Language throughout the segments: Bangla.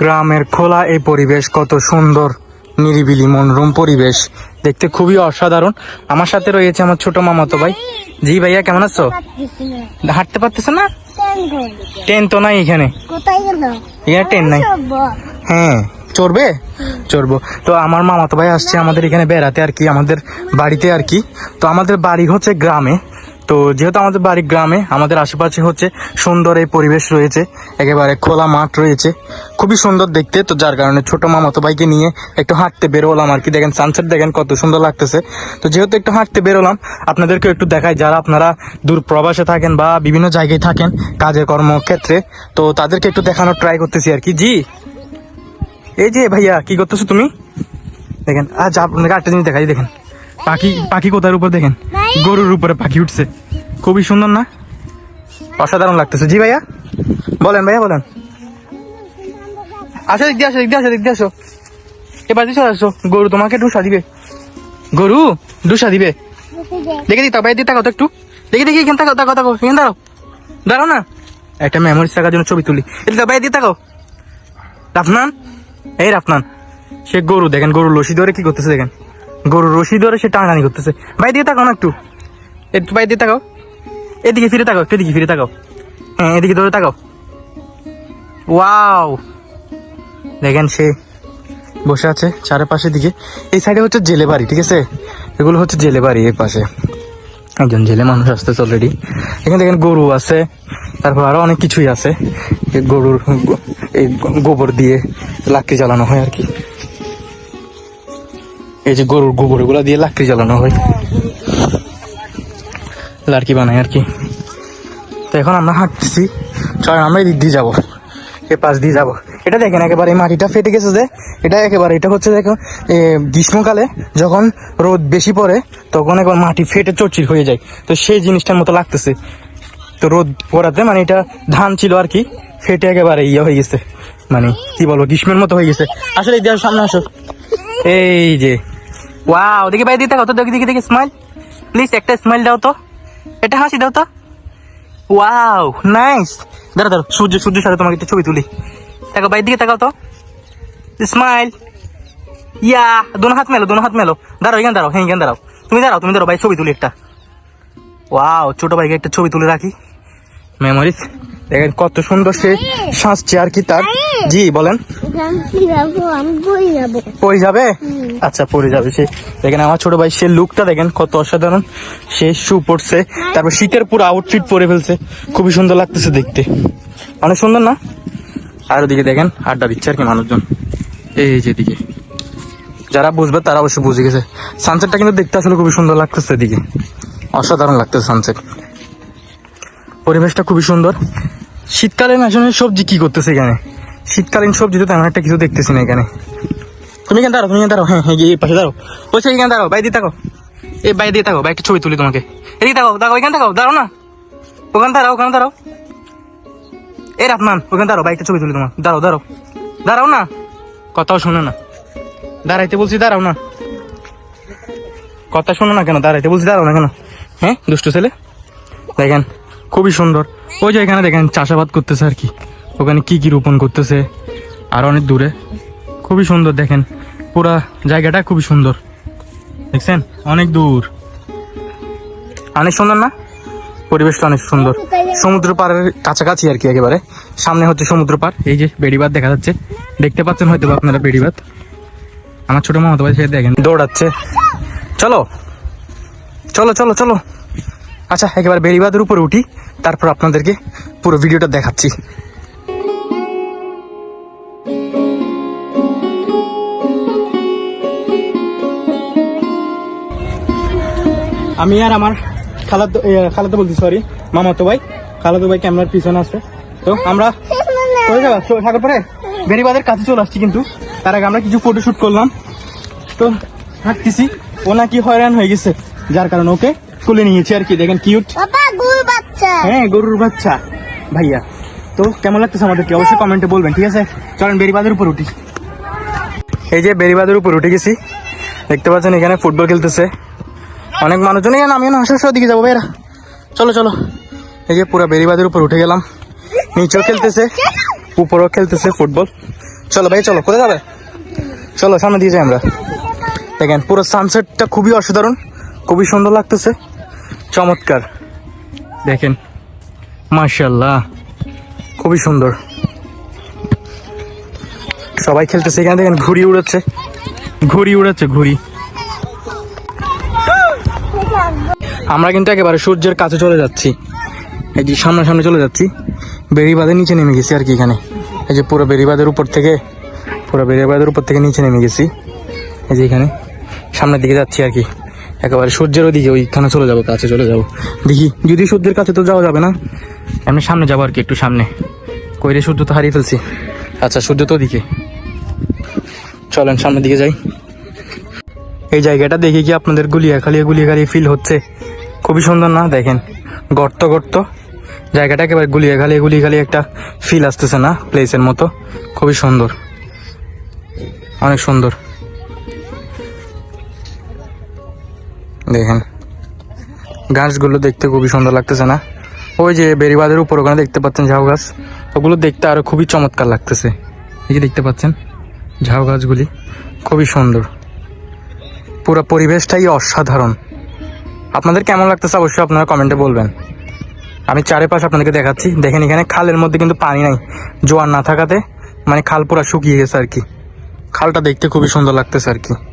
গ্রামের খোলা এই পরিবেশ, কত সুন্দর, নিরিবিলি, মনোরম পরিবেশ। দেখতে খুবই অসাধারণ। আমার সাথে রয়েছে আমার ছোট মামাতো ভাই। জি ভাইয়া, কেমন আছো? হাঁটতে পারতেছো না? ট্রেন তো নাই এখানে। এখানে ট্রেন নাই। হ্যাঁ চড়বে? চড়বো। তো আমার মামাতো ভাই আসছে আমাদের এখানে বেড়াতে আর কি, আমাদের বাড়িতে আর কি। তো আমাদের বাড়ি হচ্ছে গ্রামে। তো যেহেতু আমাদের বাড়ি গ্রামে, আমাদের আশেপাশে হচ্ছে সুন্দর এই পরিবেশ রয়েছে, একেবারে খোলা মাঠ রয়েছে, খুবই সুন্দর দেখতে। তো যার কারণে ছোট মামাতো ভাইকে নিয়ে একটু হাঁটতে বেরোলাম আর কি। দেখেন সানসেট দেখেন কত সুন্দর লাগতেছে। তো যেহেতু একটু হাঁটতে বেরোলাম আপনাদেরকে একটু দেখাই, যারা আপনারা দূর প্রবাসে থাকেন বা বিভিন্ন জায়গায় থাকেন কাজের কর্মক্ষেত্রে, তো তাদেরকে একটু দেখানোর ট্রাই করতেছি আর কি। জি? এই যে ভাইয়া, কি করতেছো তুমি? দেখেন আজ আপনাকে একটা জিনিস দেখাই, দেখেন। পাখি পাখি কোথার উপর দেখেন? গরুর উপরে পাখি উঠছে। খুবই সুন্দর না? অসাধারণ লাগতেছে। জি ভাইয়া? বলেন ভাইয়া, বলেন। আসো দিয়ে আসো দিয়ে আসো দিয়ে আসো। এবার চলে আসো। গরু তোমাকে ডুসা দিবে। গরু ডুসা দিবে। দেখে দিই ভাই দিয়ে তাকাও একটু। দেখি দেখি এখানে তাকাও তাকাও তাকাও, এখানে দাঁড়াও। দাঁড়াও না। একটা মেমোরিজ থাকার জন্য ছবি তুলি। এটা ভাই দিয়ে তাকাও। রাফনান? এই রাফনান, সে গরু, দেখেন গরু লসি ধরে কি করতেছে দেখেন। গরু রশি ধরে সে টানাটানি করতেছে। ভাই দিয়ে তাকাও না একটু। একটু ভাই দিয়ে তাকাও। এদিকে ফিরে তাকাও একটু এদিকে ফিরে তাকাও। হ্যাঁ এদিকে ধরে তাকাও। ওয়াও। দেখেন সে বসে আছে চারপাশের দিকে। এই সাইডে হচ্ছে জেলে বাড়ি ঠিক আছে? এগুলো হচ্ছে জেলে বাড়ি এর পাশে। একজন জেলে মানুষ আসতেছে অলরেডি এখানে দেখেন গরু আছে তারপর আরও অনেক কিছুই আছে। গরুর এই গোবর দিয়ে লাকড়ি জ্বালানো হয় আর কি। এই যে গরুর গোবরগুলা দিয়ে লাকড়ি জ্বালানো হয়। লাড়কি বানায় আর কি। তো এখন আমরা হাঁটতেছি। চল আমরা এই দিক দিয়ে যাব। এ পাশ দিয়ে যাব। এটা দেখেন, একেবারে মাটিটা ফেটে গেছে যে। এটা একেবারে, এটা হচ্ছে দেখো গ্রীষ্মকালে যখন রোদ বেশি পড়ে, তখন একবার মাটি ফেটে চরচির হয়ে যায়। তো সেই জিনিসটার মতো লাগতেছে। তো রোদ পড়াতে মানে এটা ধান ছিল আর কি, ফেটে একেবারে ইয়ে হয়ে গেছে। মানে কি বলব, গ্রীষ্মের মতো হয়ে গেছে। আসলে এই দেখো সামনে আসো। এই যে ওয়াও দেখি ভাই, দিতে তো দেখি দেখি দেখি স্মাইল প্লিজ একটা স্মাইল দাও তো। এটা হাসি দাও তো। ওয়াও নাইস দাঁড়া দাঁড়া সূর্য, সূর্যের সাথে তোমাকে একটা ছবি তুলি। তাকাও বাইর দিকে তাকাও তো। স্মাইল ইয়া দোনো হাত মেলো, দোনো হাত মেলো। দাঁড়াও, এখানে দাঁড়াও হ্যাঁ এখানে দাঁড়াও। তুমি দাঁড়াও তুমি দাঁড়াও ভাই, ছবি তুলি একটা। ওয়াও ছোট ভাইকে একটা ছবি তুলে রাখি। মেমোরিজ দেখেন কত সুন্দর সে সাজছে আর কি তার। জি, বলেন। জানছি যাব? আচ্ছা পড়ে যাবে সে। দেখেন আমার ছোট ভাই, সে লুকটা দেখেন কত অসাধারণ। সে শু পড়ছে তারপর শীতের পুরো আউটফিট পরে ফেলছে। খুবই সুন্দর লাগতেছে দেখতে। অনেক সুন্দর না? আর ওদিকে দেখেন, আড্ডা দিচ্ছে আর কি মানুষজন। এই যে দিকে যারা বুঝবে, তারা অবশ্যই বুঝে গেছে। সানসেটটা কিন্তু দেখতে আসলে খুবই সুন্দর লাগতেছে এদিকে। অসাধারণ লাগতেছে সানসেট পরিবেশটা খুবই সুন্দর। শীতকালীন আসলে সবজি কি করতেছে এখানে? শীতকালীন সবজি তো তেমন একটা কিছু দেখতেছি না এখানে। তুমি এখানে দাঁড়াও, তুমি এখানে দাঁড়াও। হ্যাঁ হ্যাঁ এই পাশে দাঁড়াও। ওই সাইড এখানে দাঁড়াও, বাইরে দিয়ে থাকো এই বাইরে দিয়ে থাকো বাইকটা ছবি তুলি তোমাকে। এদিকে থাকো দেখো এখানে থাকো দাঁড়াও না। ওখানে দাঁড়াও ওখানে দাঁড়াও। এই রাফমান ওখানে দাঁড়াও বাইকটা ছবি তুলি তোমার দাঁড়াও দাঁড়াও। দাঁড়াও না। কথাও শোনো না। দাঁড়াইতে বলছি দাঁড়াও না। কথা শোনো না কেন? দাঁড়াইতে বলছি দাঁড়াও না কেন? হ্যাঁ দুষ্টু ছেলে? দেখেন। খুবই সুন্দর। ওই যে এখানে দেখেন চাষাবাদ করতেছে আর কি। ওখানে কি কি রোপণ করতেছে, আর অনেক দূরে। খুবই সুন্দর দেখেন। পুরা জায়গাটা খুবই সুন্দর। দেখছেন? অনেক দূর। অনেক সুন্দর না? পরিবেশটা অনেক সুন্দর। সমুদ্র পাড়ের কাছাকাছি আর কি একেবারে। সামনে হচ্ছে সমুদ্র পাড়। এই যে বেড়িবাদ দেখা যাচ্ছে। দেখতে পাচ্ছেন হয়তো আপনারা বেড়িবাদ আমার ছোট মামা ভাই সে দেখেন, দৌড়াচ্ছে। চলো। চলো চলো চলো। আচ্ছা একেবারে বেড়িবাদের উপরে উঠি তারপর আপনাদেরকে পুরো ভিডিওটা দেখাচ্ছি। আমি আর আমার খালাতো এ, খালাতো বলছি সরি মামাতো ভাই। খালাতো ভাই ক্যামেরার পিছনে আছে। তো আমরা চলে যাব বেরিবাদের কাছে চলে আসছি কিন্তু। তার আগে আমরা কিছু ফটো শুট করলাম। তো হাঁটতেছি। ও নাকি হয়রান হয়ে গেছে যার কারণে ওকে তুলে নিয়েছি আর কি দেখেন কিউট বাচ্চা। হ্যাঁ গরুর বাচ্চা। ভাইয়া তো কেমন লাগতেছে আমাদেরকে অবশ্যই কমেন্টে বলবেন ঠিক আছে? চলেন বেরিবাদের উপর উঠি। এই যে বেরিবাদের উপর উঠে গেছি। দেখতে পাচ্ছেন এখানে ফুটবল খেলতেছে। অনেক মানুষজন এখানে আমিও না আসার দিকে যাব ভাইরা চলো চলো। এই যে পুরো বেরিবাদের উপর উঠে গেলাম। নিচেও খেলতেছে উপরেও খেলতেছে ফুটবল। চলো ভাই চলো কোথায় যাবে? চলো সামনে দিয়ে যাই আমরা। দেখেন পুরো সানসেটটা খুবই অসাধারণ খুবই সুন্দর লাগতেছে। চমৎকার। দেখেন মার্শাল্লাহ খুবই সুন্দর। সবাই খেলতেছে, এখানে দেখেন ঘুড়ি উড়াচ্ছে ঘুড়ি উড়াচ্ছে ঘুড়ি। আমরা কিন্তু একেবারে সূর্যের কাছে চলে যাচ্ছি। এই যে সামনে সামনে চলে যাচ্ছি। বেড়িবাঁধের নিচে নেমে গেছি আর কি এখানে। এই যে পুরো বেড়িবাঁধের উপর থেকে পুরো বেড়িবাঁধের উপর থেকে নিচে নেমে গেছি। এই যে এখানে, সামনের দিকে যাচ্ছি আর কি। একেবারে সূর্যের ওদিকে ওইখানে চলে যাব কাছে চলে যাব। দেখি যদি সূর্যের কাছে তো যাওয়া যাবে না? এমনি সামনে যাব আর কি একটু সামনে। কইরে সূর্য তো হারিয়ে ফেলছি। আচ্ছা সূর্য তো ওদিকে। চলেন সামনের দিকে যাই। এই জায়গাটা দেখে কি আপনাদের Guliakhali Guliakhali feel হচ্ছে? খুবই সুন্দর না দেখেন? গর্ত গর্ত। জায়গাটা একেবারে গুলিয়া খালিয়া গুলিয়া খালিয়া একটা ফিল আসতেছে না প্লেসের মতো। খুবই সুন্দর। অনেক সুন্দর। দেখেন। গাছগুলো দেখতে খুবই সুন্দর লাগতেছে না? ওই যে বেরিবাদের উপর ওখানে দেখতে পাচ্ছেন ঝাউ গাছ। ওগুলো দেখতে আরও খুবই চমৎকার লাগতেছে। এই যে দেখতে পাচ্ছেন ঝাউ গাছগুলি, খুবই সুন্দর। পুরো পরিবেশটাই অসাধারণ। আপনাদের কেমন লাগতেছে অবশ্যই আপনারা কমেন্টে বলবেন। আমি চারিপাশ আপনাদেরকে দেখাচ্ছি। দেখেন এখানে খালের মধ্যে কিন্তু পানি নাই। জোয়ার না থাকাতে মানে খাল পুরা শুকিয়ে গেছে আর কি। খালটা দেখতে খুবই সুন্দর লাগতেছে আর কি।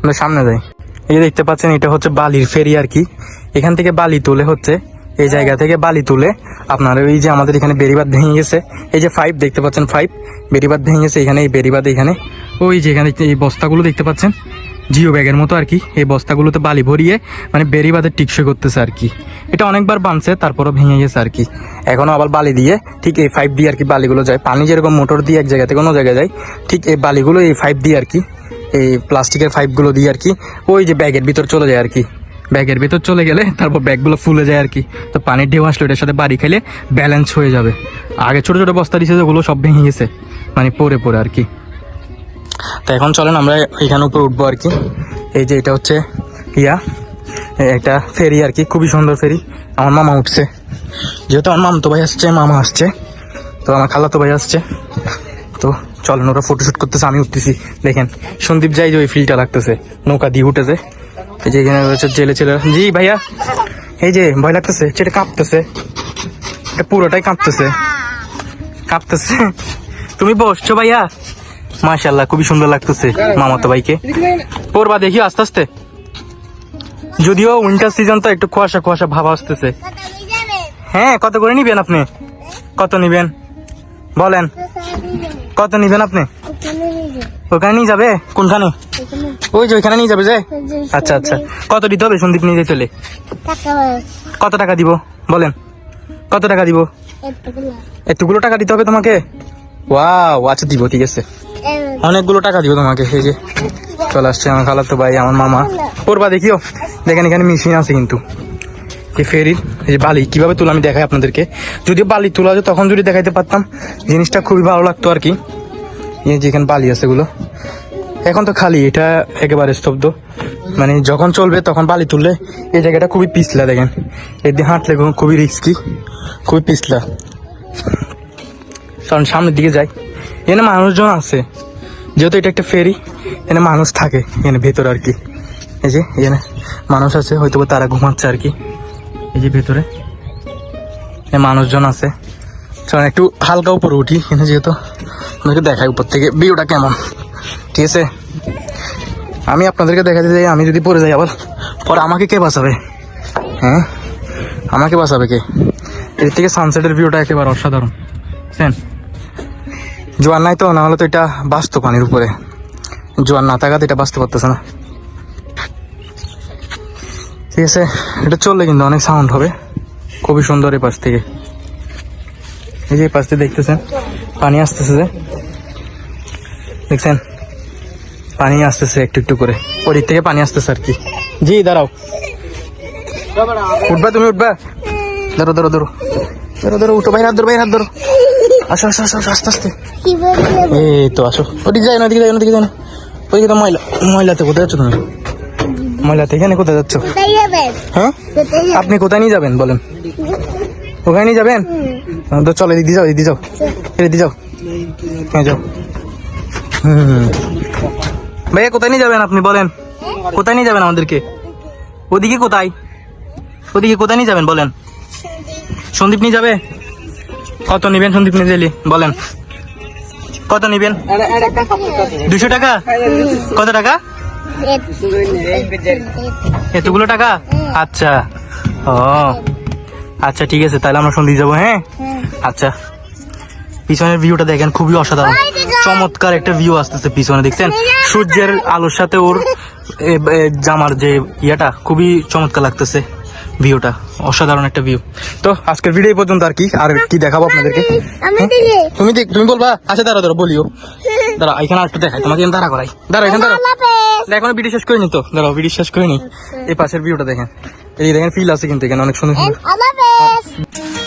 আমরা সামনে যাই। এই যে দেখতে পাচ্ছেন, এটা হচ্ছে বালির ফেরি আর কি। এখান থেকে বালি তুলে হচ্ছে, এই জায়গা থেকে বালি তুলে আপনার ওই যে আমাদের এখানে বেরিবাদ ভেঙে গেছে। এই যে ফাইভ দেখতে পাচ্ছেন ফাইভ বেরিবাদ ভেঙে গেছে, এখানে এই বেরিবাদ এখানে। ওই যে এখানে এই বস্তাগুলো দেখতে পাচ্ছেন, জিও ব্যাগের মতো আর কি। এই বস্তাগুলোতে বালি ভরিয়ে মানে বেরিবাদের টিকসই করতেছে আর কি। এটা অনেকবার বানছে, তারপরও ভেঙে গেছে আর কি। এখনও আবার বালি দিয়ে ঠিক এই ফাইভ দিয়ে আর কি বালিগুলো যায়। পানি যেরকম মোটর দিয়ে এক জায়গা থেকে অন্য জায়গায় যায়, ঠিক এই বালিগুলো এই ফাইভ দিয়ে আর কি এই প্লাস্টিকের পাইপগুলো দিয়ে আর কি, ওই যে ব্যাগের ভিতর চলে যায় আর কি। ব্যাগের ভিতর চলে গেলে তারপর ব্যাগগুলো ফুলে যায় আর কি। তো পানির ঢেউ আসলে, এটার সাথে বাড়ি খেলে ব্যালেন্স হয়ে যাবে। আগে ছোট ছোট বস্তা দিয়েছে ওগুলো সব ভেঙে গেছে মানে পরে পরে আর কি। তো এখন চলেন আমরা এখানে উপরে উঠবো আর কি। এই যে এটা হচ্ছে ইয়া, একটা ফেরি আর কি, খুবই সুন্দর ফেরি। আমার মামা উঠছে। যেহেতু আমার মামতো ভাই আসছে, মামা আসছে। তো আমার খালাতো ভাই আসছে। তো চলেন ওরা ফটোশুট করতেছে আমি উঠতেছি। দেখেন সন্দীপ যাই যে ওই ফিলটা লাগতেছে নৌকা দিয়ে উঠেছে। এই যে এখানে রয়েছে জেলে ছেলে। জি ভাইয়া। এই যে ভয় লাগতেছে সেটা কাঁপতেছে। এটা পুরোটাই কাঁপতেছে। কাঁপতেছে। তুমি বসছো ভাইয়া? মাশাল্লাহ খুবই সুন্দর লাগতেছে মামাতো ভাইকে। পড়বা দেখি আস্তে আস্তে। যদিও উইন্টার সিজন তো একটু কুয়াশা কুয়াশা ভাব আসতেছে। হ্যাঁ কত করে নিবেন আপনি? কত নিবেন? বলেন। কত নিবেন আপনি? ওখানে নিয়ে যাবে? কোনখানে? ওই যে ওইখানে নিয়ে যাবে যে? আচ্ছা আচ্ছা। কত দিতে হবে সন্দীপ নিয়ে চলে? কত টাকা দিব? বলেন। কত টাকা দিব? এতগুলো টাকা দিতে হবে তোমাকে? ওয়াও আচ্ছা দিব, ঠিক আছে। অনেকগুলো টাকা দিব তোমাকে, এই যে। চলে আসছে আমার খালাতো ভাই, আমার মামা। পড়বা দেখিও দেখেন এখানে মেশিন আছে কিন্তু। এই ফেরির, এই যে বালি, কীভাবে তুলে আমি দেখাই আপনাদেরকে। যদিও বালি তোলা তখন যদি দেখাইতে পারতাম, জিনিসটা খুবই ভালো লাগতো আর কি। এই যে এখানে বালি আছে এগুলো। এখন তো খালি, এটা একেবারে স্তব্ধ। মানে যখন চলবে তখন বালি তুললে এই জায়গাটা খুবই পিছলা দেখেন। এদিকে হাঁটলে খুবই রিস্কি খুবই পিছলা। কারণ সামনের দিকে যাই, এখানে মানুষজন আছে। যেহেতু এটা একটা ফেরি, এখানে মানুষ থাকে, এখানে ভেতরে আর কি। এই যে এখানে মানুষ আছে হয়তো তারা ঘুমাচ্ছে আর কি। এই যে ভেতরে মানুষজন আছে। চলেন একটু হালকা উপরে উঠি, এখানে যেহেতু আপনাদেরকে দেখাই উপর থেকে। ভিউটা কেমন? ঠিক আছে? আমি আপনাদেরকে দেখাতে যাই আমি যদি পড়ে যাই আবার। পরে আমাকে কে বাঁচাবে? হ্যাঁ? আমাকে বাঁচাবে কে? এর থেকে সানসেটের ভিউটা একেবারে অসাধারণ। বুঝছেন জোয়ার নাই তো না হলে তো এটা বাঁচতো পানির উপরে। জোয়ার না থাকাতে এটা বাঁচতে পারতেছে না। ঠিক আছে? এটা চললে কিন্তু অনেক সাউন্ড হবে। খুবই সুন্দর এই পাশ থেকে। এই যে পাশ থেকে দেখতেছেন, পানি আসতেছে যে। দেখছেন? পানি আসতেছে একটু একটু করে। ওদিক থেকে পানি আসতেছে আর কি। জি দাঁড়াও। উঠবা তুমি উঠবা। ধরো ধরো ধরো। ধরো ধরো উঠো। বাইরে হাত ধরো বাইরে হাত ধরো। আসো আসো আসো আসো, আস্তে আস্তে। এই তো আসো। ওদিকে যাই না ওদিকে যাই না ওদিকে যাই না। ওদিকে তো ময়লা ময়লাতে কোথায় যাচ্ছ তুমি? ময়লাতে এখানে কোথায় যাচ্ছ? হ্যাঁ? আপনি কোথায় নিয়ে যাবেন বলেন? ওখানে নিয়ে যাবেন? হ্যাঁ, তো চলো এদিকে যাও এদিকে যাও। এদিকে যাও। হ্যাঁ যাও। ভাইয়া কোথায় নিয়ে যাবেন আপনি? বলেন। কোথায় নিয়ে যাবেন আমাদেরকে? ওদিকে কোথায়? ওদিকে কোথায় নিয়ে যাবেন? বলেন। সন্দীপ নিয়ে যাবে? কত নিবেন সন্দীপ নিয়ে গেলি? বলেন। কত নিবেন? দুশো টাকা? কত টাকা? এতগুলো টাকা? আচ্ছা। ও। আচ্ছা ঠিক আছে তাহলে আমরা সন্দীপ যাব হ্যাঁ। আচ্ছা। পিছনের ভিউটা দেখেন খুবই অসাধারণ। চমৎকার একটা ভিউ আসতেছে পিছনে দেখছেন? সূর্যের আলোর সাথে ওর জামার যে ইয়েটা খুবই চমৎকার লাগতেছে ভিউটা অসাধারণ একটা ভিউ তো আজকের ভিডিও পর্যন্ত আর কি? আর কি দেখাবো আপনাদেরকে? তুমি দেখ- তুমি বলবা আচ্ছা দাঁড়া দাঁড়া বলিও। দাঁড়া এখানে একটু দেখাই তোমাকে এখানে দাঁড়া করাই। দাঁড়া এখানে দাঁড়া। এখনও ভিডিও শেষ করিনি তো। দাঁড়াও ভিডিও শেষ করিনি। এই পাশের ভিউটা দেখেন। এই দেখেন ফিল আছে কিন্তু এখানে অনেক সুন্দর সুন্দর